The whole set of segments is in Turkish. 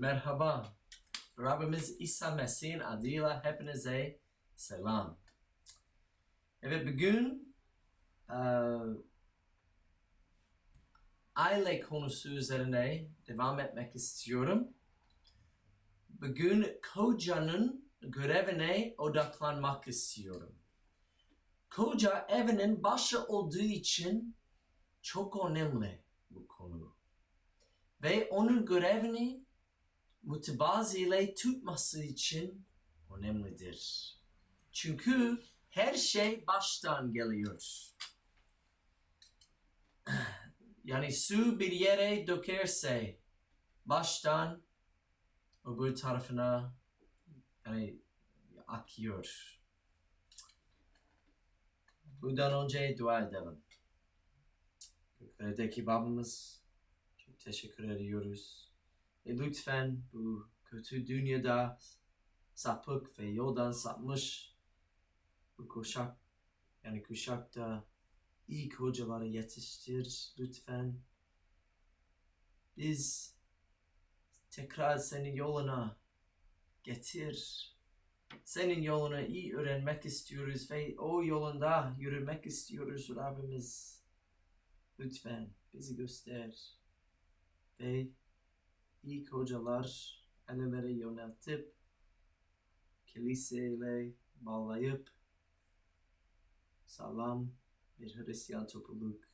Merhaba. Rabbimiz İsa Mesih'in adıyla hepinize selam. Evet bugün eee, aile konusu üzerine devam etmek istiyorum. Bugün kocanın görevine odaklanmak istiyorum. Koca evinin başı olduğu için çok önemli bu konu. Ve onun görevini mütevaziyle tutması için önemlidir. Çünkü her şey baştan geliyor. Yani su bir yere dökerse baştan öbür tarafına yani akıyor. Bundan önce dua edelim. Göklerdeki babamız çok teşekkür ediyoruz. E lütfen bu kötü dünyada sapık ve yoldan sapmış bu kuşak yani kuşakta iyi hocaları yetiştir lütfen. Biz tekrar senin yoluna getir. Senin yolunu iyi öğrenmek istiyoruz ve o yolunda yürümek istiyoruz Rabbimiz. Lütfen bizi göster. Ve ilk hocalar elleri yöneltip kiliseyle bağlayıp sağlam bir Hristiyan topluluk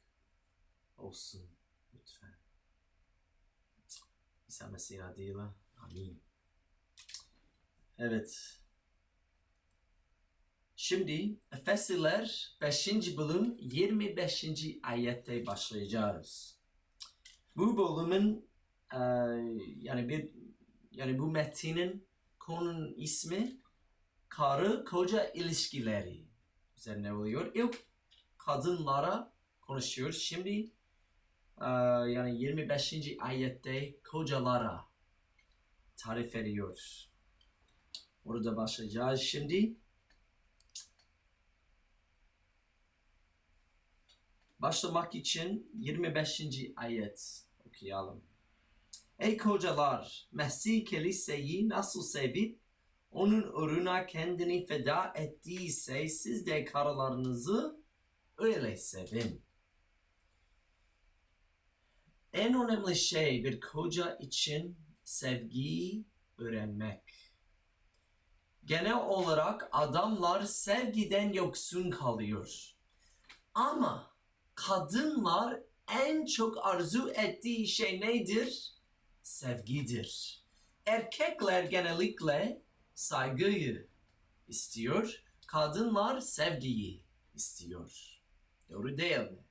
olsun lütfen. İsa Mesih'in adıyla amin. Evet. Şimdi Efesliler 5. bölüm 25. ayette başlayacağız. Bu bölümün eee, yani bir yani bu metinin konunun ismi karı koca ilişkileri üzerine oluyor. İlk kadınlara konuşuyor. Şimdi eee, yani 25. ayette kocalara tarif ediyor. Orada başlayacağız şimdi. Başlamak için 25. ayet okuyalım. Ey kocalar, Mesih kiliseyi nasıl sevip onun uğruna kendini feda ettiyse siz de karılarınızı öyle sevin. En önemli şey bir koca için sevgiyi öğrenmek. Genel olarak adamlar sevgiden yoksun kalıyor. Ama kadınlar en çok arzu ettiği şey nedir? Sevgidir. Erkekler genellikle saygıyı istiyor, kadınlar sevgiyi istiyor. Doğru değil mi?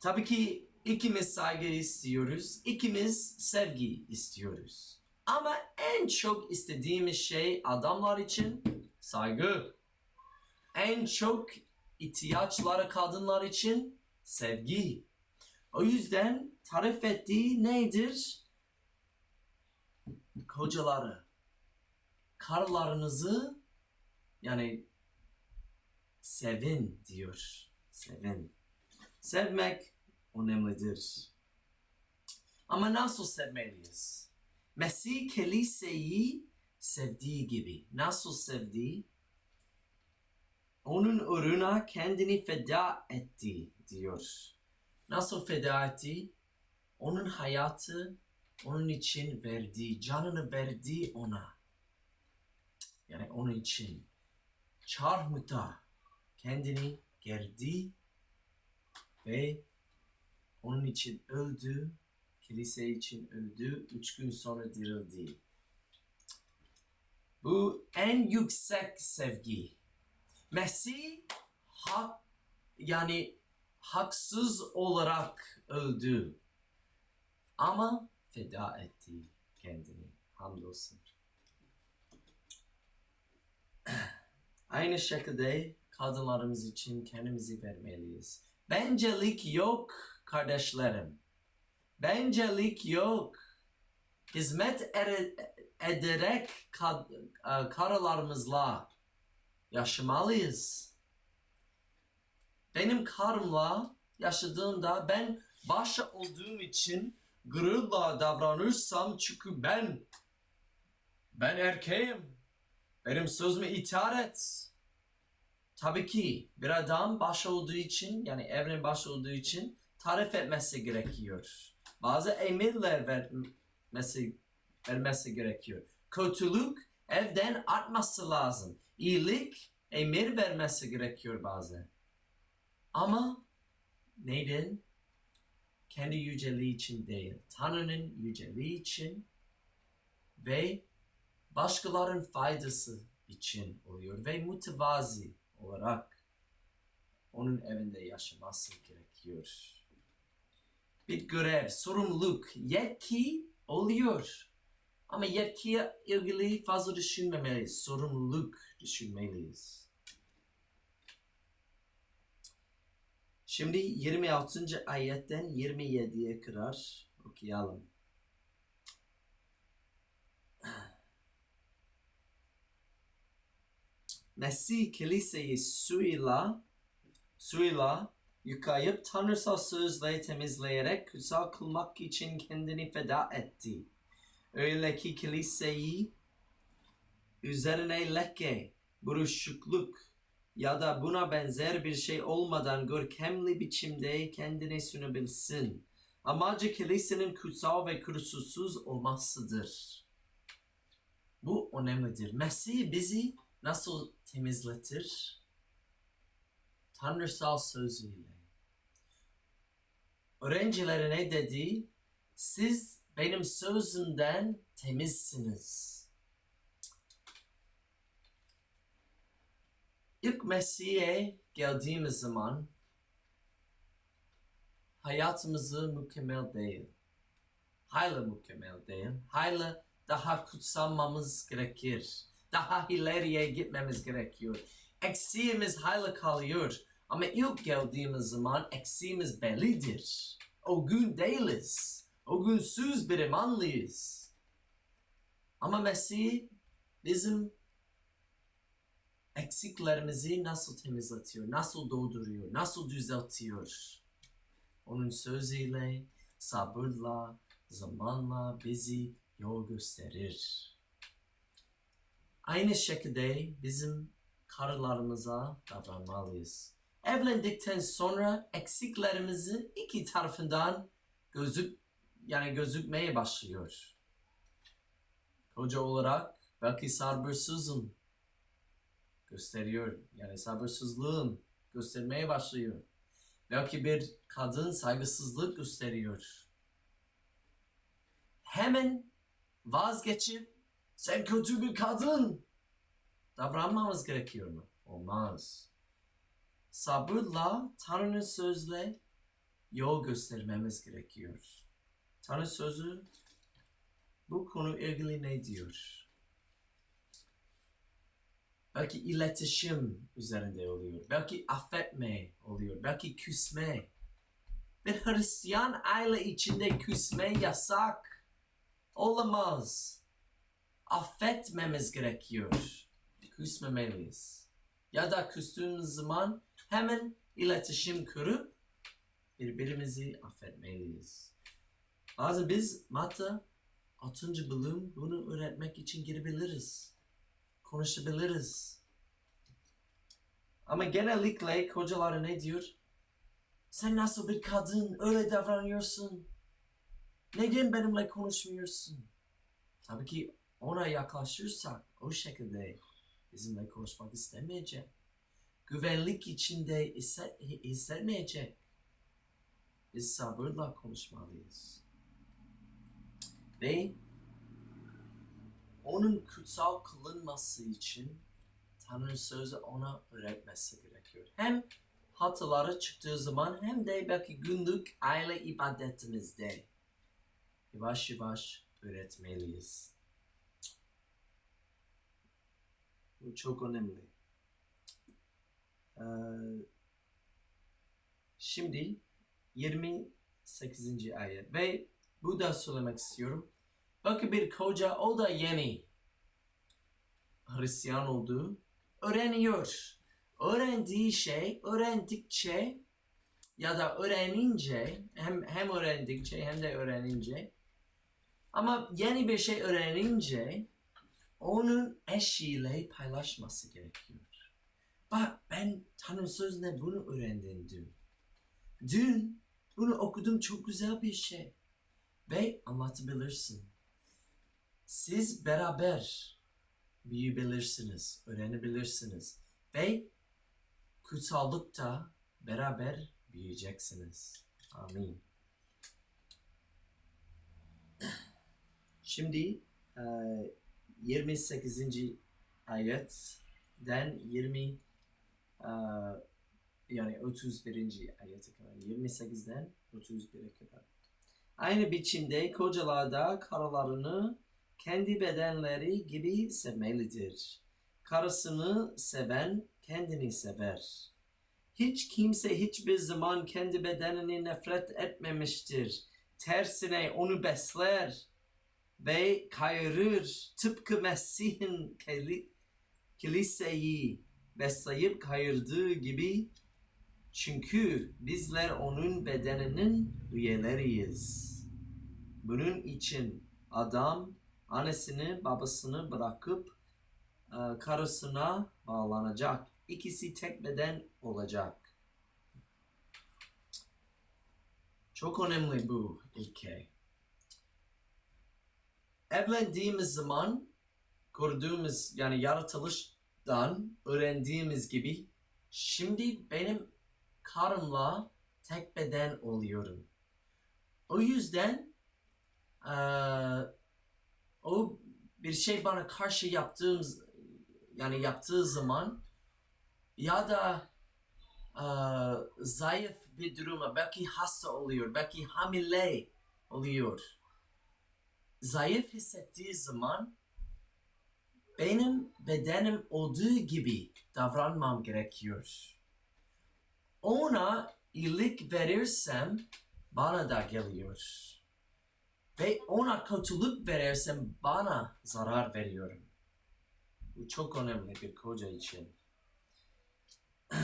Tabii ki ikimiz saygı istiyoruz, ikimiz sevgi istiyoruz. Ama en çok istediğimiz şey adamlar için saygı. En çok ihtiyaçları kadınlar için sevgi. O yüzden tarif ettiği nedir? Kocaları, karılarınızı yani sevin diyor. Sevin. Sevmek önemlidir. Ama nasıl sevmeliyiz? Mesih kiliseyi sevdiği gibi. Nasıl sevdiği? onun uğruna kendini feda etti diyor. Nasıl feda etti? Onun hayatı onun için verdi, canını verdi ona. Yani onun için çarmıhta kendini gerdi ve onun için öldü, kilise için öldü, üç gün sonra dirildi. Bu en yüksek sevgi. Mesih hak yani haksız olarak öldü. Ama feda etti kendini. Hamdolsun. Aynı şekilde kadınlarımız için kendimizi vermeliyiz. Bencelik yok kardeşlerim. Bencelik yok. Hizmet ere- ederek kad- e, karılarımızla yaşamalıyız. Benim karımla yaşadığımda ben başa olduğum için gururla davranırsam çünkü ben ben erkeğim. Benim sözüme itaat et. Tabii ki bir adam baş olduğu için yani evren baş olduğu için tarif etmesi gerekiyor. Bazı emirler vermesi vermesi gerekiyor. Kötülük evden atması lazım. İyilik emir vermesi gerekiyor bazen. Ama neden? Kendi yüceliği için değil. Tanrı'nın yüceliği için ve başkalarının faydası için oluyor ve mütevazi olarak onun evinde yaşaması gerekiyor. Bir görev, sorumluluk, yetki oluyor. Ama yetkiye ilgili fazla düşünmemeliyiz. Sorumluluk düşünmeliyiz. Şimdi 26. ayetten 27'ye kadar okuyalım. Mesih kiliseyi suyla suyla yıkayıp tanrısal sözle temizleyerek kutsal kılmak için kendini feda etti. Öyle ki kiliseyi üzerine leke, buruşukluk ya da buna benzer bir şey olmadan görkemli biçimde kendini sunabilsin. Amacı kilisenin kutsal ve kusursuz olmasıdır. Bu önemlidir. Mesih bizi nasıl temizletir? Tanrısal sözüyle. Öğrencilerine dedi, siz benim sözümden temizsiniz. İlk Mesih'e geldiğimiz zaman hayatımızı mükemmel değil. Hayli mükemmel değil. Hayli daha kutsanmamız gerekir. Daha ileriye gitmemiz gerekiyor. Eksiğimiz hayli kalıyor. Ama ilk geldiğimiz zaman eksiğimiz bellidir. O gün değiliz. O gün söz bir imanlıyız. Ama Mesih bizim eksiklerimizi nasıl temizletiyor, nasıl dolduruyor, nasıl düzeltiyor. Onun sözüyle, sabırla, zamanla bizi yol gösterir. Aynı şekilde bizim karılarımıza davranmalıyız. Evlendikten sonra eksiklerimizi iki tarafından gözük yani gözükmeye başlıyor. Koca olarak belki sabırsızım gösteriyor. Yani sabırsızlığım göstermeye başlıyor. Belki bir kadın saygısızlık gösteriyor. Hemen vazgeçip sen kötü bir kadın davranmamız gerekiyor mu? Olmaz. Sabırla Tanrı'nın sözle yol göstermemiz gerekiyor. Tanrı sözü bu konu ilgili ne diyor? Belki iletişim üzerinde oluyor. Belki affetme oluyor. Belki küsme. Bir Hristiyan aile içinde küsme yasak. Olamaz. Affetmemiz gerekiyor. Küsmemeliyiz. Ya da küstüğümüz zaman hemen iletişim kurup birbirimizi affetmeliyiz. Bazı biz Mata 6. bölüm bunu öğretmek için girebiliriz konuşabiliriz. Ama genellikle kocaları ne diyor? Sen nasıl bir kadın öyle davranıyorsun? Neden benimle konuşmuyorsun? Tabii ki ona yaklaşırsak o şekilde bizimle konuşmak istemeyecek. Güvenlik içinde hissetmeyecek. Biz sabırla konuşmalıyız. Ve onun kutsal kılınması için Tanrı'nın sözü ona öğretmesi gerekiyor. Hem hataları çıktığı zaman hem de belki günlük aile ibadetimizde yavaş yavaş öğretmeliyiz. Bu çok önemli. Ee, şimdi 28. ayet ve bu da söylemek istiyorum. Belki bir koca o da yeni Hristiyan olduğu öğreniyor. Öğrendiği şey öğrendikçe ya da öğrenince hem hem öğrendikçe hem de öğrenince ama yeni bir şey öğrenince onun eşiyle paylaşması gerekiyor. Bak ben Tanrı sözüne bunu öğrendim dün. Dün bunu okudum çok güzel bir şey. Ve anlatabilirsin. Siz beraber büyüyebilirsiniz, öğrenebilirsiniz. Ve kutsallıkta beraber büyüyeceksiniz. Amin. Şimdi e, 28. ayetten 20 e, yani 31. ayete kadar 28'den 31'e kadar. Aynı biçimde kocalar da karılarını kendi bedenleri gibi sevmelidir. Karısını seven kendini sever. Hiç kimse hiçbir zaman kendi bedenini nefret etmemiştir. Tersine onu besler ve kayırır. Tıpkı Mesih'in kiliseyi besleyip kayırdığı gibi çünkü bizler onun bedeninin üyeleriyiz. Bunun için adam annesini babasını bırakıp e, karısına bağlanacak. İkisi tek beden olacak. Çok önemli bu ilke. Evlendiğimiz zaman kurduğumuz yani yaratılıştan öğrendiğimiz gibi şimdi benim karımla tek beden oluyorum. O yüzden eee, o bir şey bana karşı yaptığımız yani yaptığı zaman ya da eee, zayıf bir duruma belki hasta oluyor, belki hamile oluyor. Zayıf hissettiği zaman benim bedenim olduğu gibi davranmam gerekiyor. Ona iyilik verirsem bana da geliyor. Ve ona kötülük verirsem bana zarar veriyorum. Bu çok önemli bir koca için.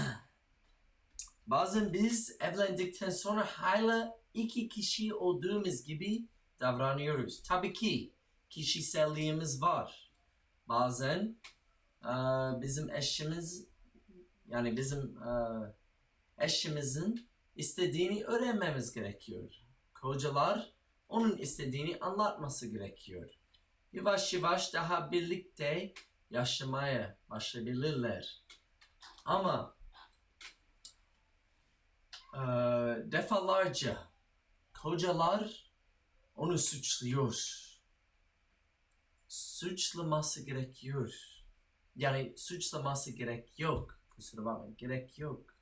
Bazen biz evlendikten sonra hala iki kişi olduğumuz gibi davranıyoruz. Tabii ki kişiselliğimiz var. Bazen eee, bizim eşimiz yani bizim eee, eşimizin istediğini öğrenmemiz gerekiyor. Kocalar onun istediğini anlatması gerekiyor. Yavaş yavaş daha birlikte yaşamaya başlayabilirler. Ama eee, defalarca kocalar onu suçluyor. Suçlaması gerekiyor. Yani suçlaması gerek yok. Kusura bakmayın gerek yok.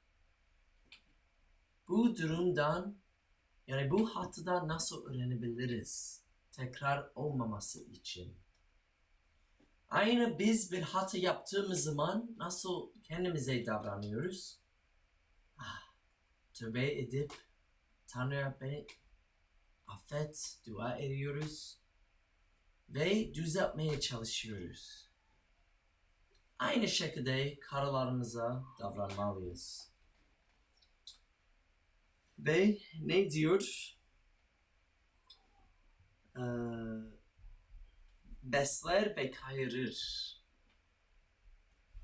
Bu durumdan yani bu hatadan nasıl öğrenebiliriz? Tekrar olmaması için. Aynı biz bir hata yaptığımız zaman nasıl kendimize davranıyoruz? Ah, tövbe edip Tanrı'ya beni affet, dua ediyoruz ve düzeltmeye çalışıyoruz. Aynı şekilde karılarımıza davranmalıyız. Ve ne diyor? Ee, besler ve kayırır.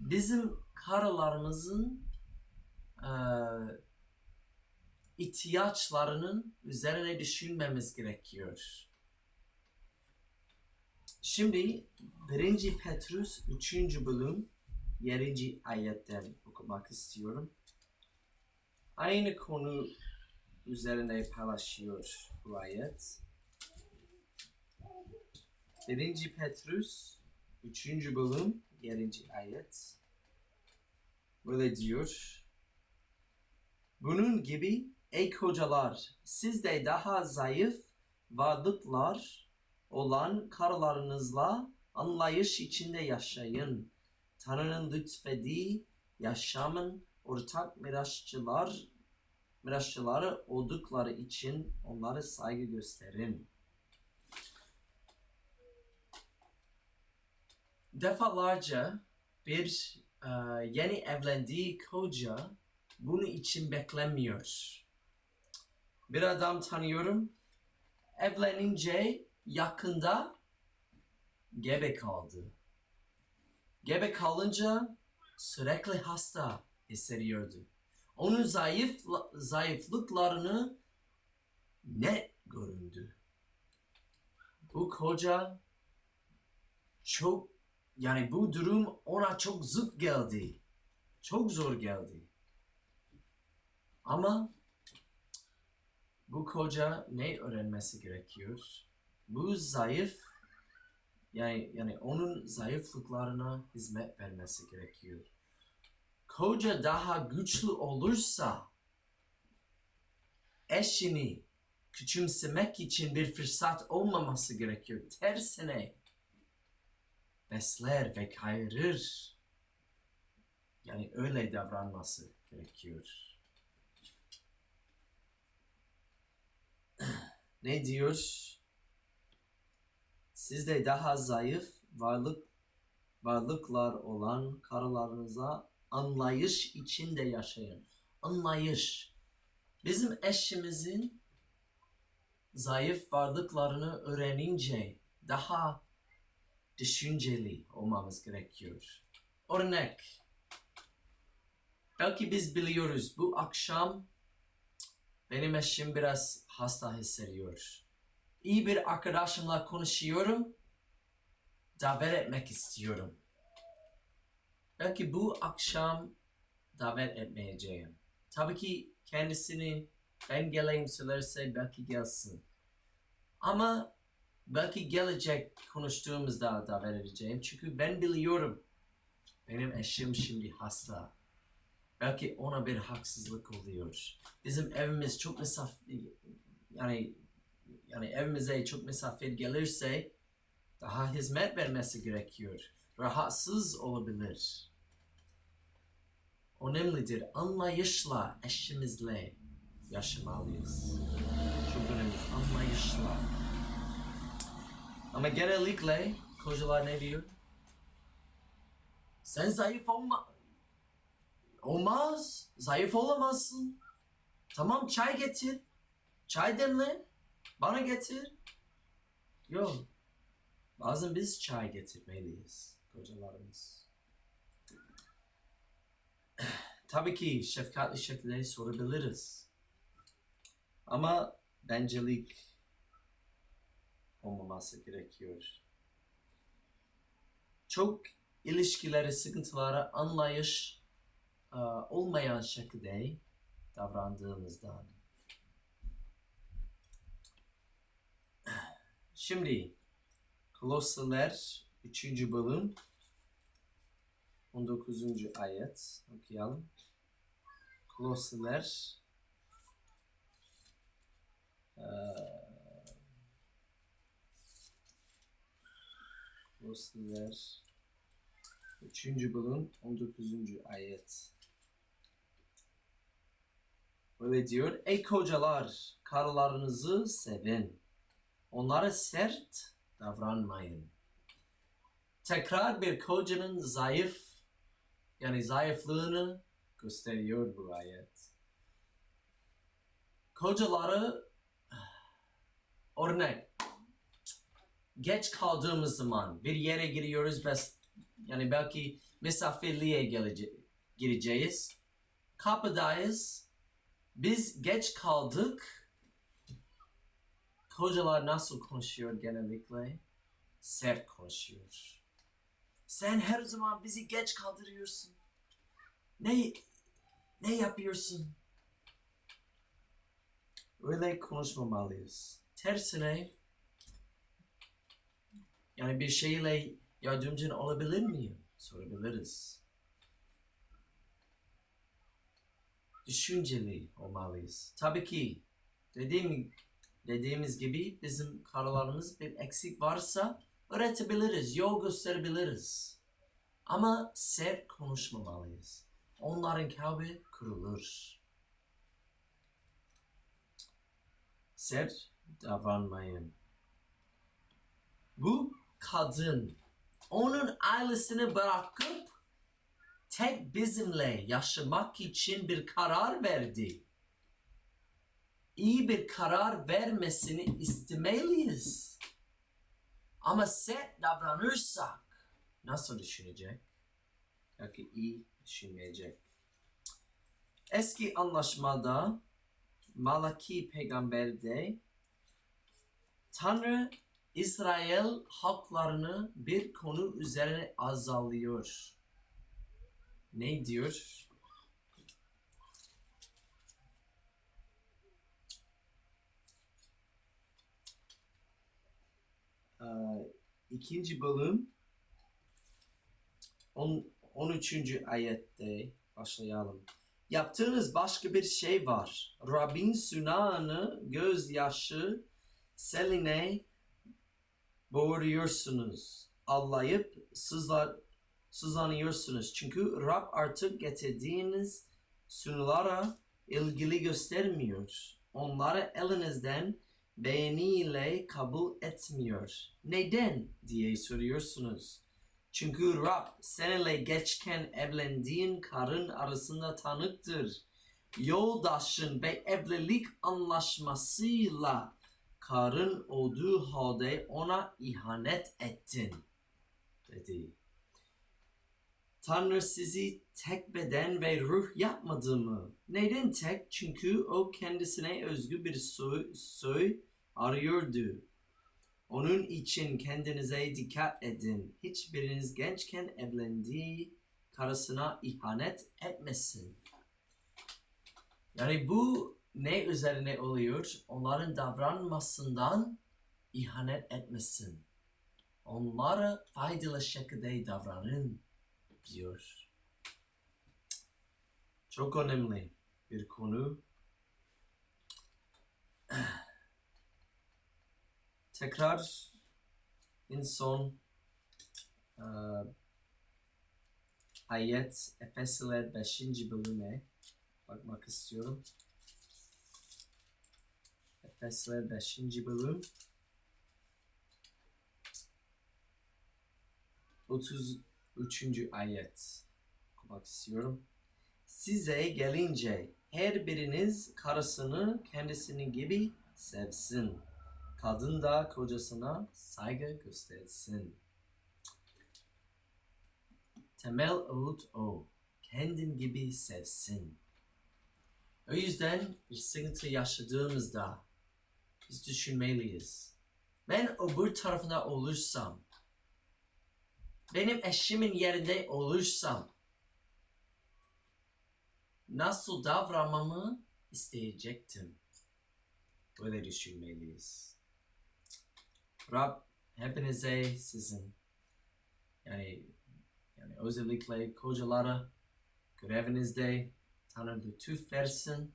Bizim karılarımızın eee, ihtiyaçlarının üzerine düşünmemiz gerekiyor. Şimdi 1. Petrus 3. bölüm 7. ayetten okumak istiyorum. Aynı konu üzerine paylaşıyor bu ayet. 1. Petrus 3. bölüm 7. ayet. Böyle diyor. Bunun gibi ey kocalar siz de daha zayıf varlıklar olan karılarınızla anlayış içinde yaşayın. Tanrı'nın lütfediği yaşamın ortak mirasçılar mirasçıları oldukları için onlara saygı gösterin. Defalarca bir e, yeni evlendiği koca bunu için beklemiyor. Bir adam tanıyorum. Evlenince yakında gebe kaldı. Gebe kalınca sürekli hasta hissediyordu. Onun zayıf zayıflıklarını net göründü. Bu koca çok yani bu durum ona çok zıt geldi. Çok zor geldi. Ama bu koca ne öğrenmesi gerekiyor? Bu zayıf yani yani onun zayıflıklarına hizmet vermesi gerekiyor. Koca daha güçlü olursa eşini küçümsemek için bir fırsat olmaması gerekiyor. Tersine besler ve kayırır. Yani öyle davranması gerekiyor. ne diyor? Siz de daha zayıf varlık varlıklar olan karılarınıza anlayış içinde yaşayın. Anlayış. Bizim eşimizin zayıf varlıklarını öğrenince daha düşünceli olmamız gerekiyor. Örnek. Belki biz biliyoruz bu akşam benim eşim biraz hasta hissediyor. İyi bir arkadaşımla konuşuyorum. Davet etmek istiyorum. Belki bu akşam davet etmeyeceğim. Tabii ki kendisini ben geleyim söylerse belki gelsin. Ama belki gelecek konuştuğumuzda davet edeceğim. Çünkü ben biliyorum benim eşim şimdi hasta. Belki ona bir haksızlık oluyor. Bizim evimiz çok misafir yani yani evimize çok misafir gelirse daha hizmet vermesi gerekiyor. Rahatsız olabilir. Önemlidir. Anlayışla eşimizle yaşamalıyız. Çok önemli. Anlayışla. Ama genellikle kocalar ne diyor? Sen zayıf olma. Olmaz. Zayıf olamazsın. Tamam çay getir. Çay demle. Bana getir. Yok. Bazen biz çay getirmeliyiz. Kocalarımız. Tabii ki şefkatli şekilde sorabiliriz. Ama bencelik olmaması gerekiyor. Çok ilişkileri, sıkıntılara anlayış e, olmayan şekilde davrandığımızdan. Şimdi Kolosyalar 3. bölüm 19. ayet okuyalım. Kolosyalar eee Kolosyalar 3. bölüm 19. ayet. Böyle diyor. Ey kocalar karılarınızı sevin. Onlara sert davranmayın. Tekrar bir kocanın zayıf yani zayıflığını gösteriyor bu ayet. Kocaları örnek geç kaldığımız zaman bir yere giriyoruz bes yani belki misafirliğe gelece- gireceğiz. Kapıdayız. Biz geç kaldık. Kocalar nasıl konuşuyor genellikle? Sert konuşuyor. Sen her zaman bizi geç kaldırıyorsun. Ne ne yapıyorsun? Öyle konuşmamalıyız. Tersine yani bir şeyle yardımcın olabilir miyim? Sorabiliriz. Düşünceli olmalıyız. Tabii ki dediğim dediğimiz gibi bizim kararlarımız bir eksik varsa öğretebiliriz, yol gösterebiliriz. Ama sert konuşmamalıyız. Onların kalbi kırılır. Sert davranmayın. Bu kadın onun ailesini bırakıp tek bizimle yaşamak için bir karar verdi. iyi bir karar vermesini istemeliyiz. Ama sert davranırsak nasıl düşünecek? Belki iyi düşünmeyecek. Eski anlaşmada Malaki peygamberde Tanrı İsrail halklarını bir konu üzerine azalıyor. Ne diyor? Ee, ikinci bölüm on, 13. ayette başlayalım. Yaptığınız başka bir şey var. Rabbin sunağını gözyaşı seline boğuruyorsunuz. Ağlayıp sızlar, sızlanıyorsunuz. Çünkü Rab artık getirdiğiniz sunulara ilgili göstermiyor. Onları elinizden beğeniyle kabul etmiyor. Neden diye soruyorsunuz. Çünkü Rab seninle geçken evlendiğin karın arasında tanıktır. Yoldaşın ve evlilik anlaşmasıyla karın olduğu halde ona ihanet ettin dedi. Tanrı sizi tek beden ve ruh yapmadı mı? Neden tek? Çünkü o kendisine özgü bir soy, soy arıyordu. Onun için kendinize dikkat edin. Hiçbiriniz gençken evlendiği karısına ihanet etmesin. Yani bu ne üzerine oluyor? Onların davranmasından ihanet etmesin. Onlara faydalı şekilde davranın diyor. Çok önemli bir konu. Tekrar en son e, ayet Efesliler 5. bölüme bakmak istiyorum. Efesliler 5. bölüm 33. ayet okumak istiyorum. Size gelince her biriniz karısını kendisini gibi sevsin. Kadın da kocasına saygı göstersin. Temel öğüt o. Kendin gibi sevsin. O yüzden bir sıkıntı yaşadığımızda biz düşünmeliyiz. Ben öbür tarafında olursam, benim eşimin yerinde olursam, nasıl davranmamı isteyecektim. Böyle düşünmeliyiz. Rab hepinize sizin yani yani özellikle kocalara görevinizde Tanrı lütuf versin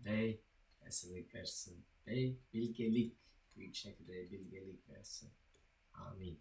ve esinlik versin ve bilgelik büyük şekilde bilgelik versin. Amin.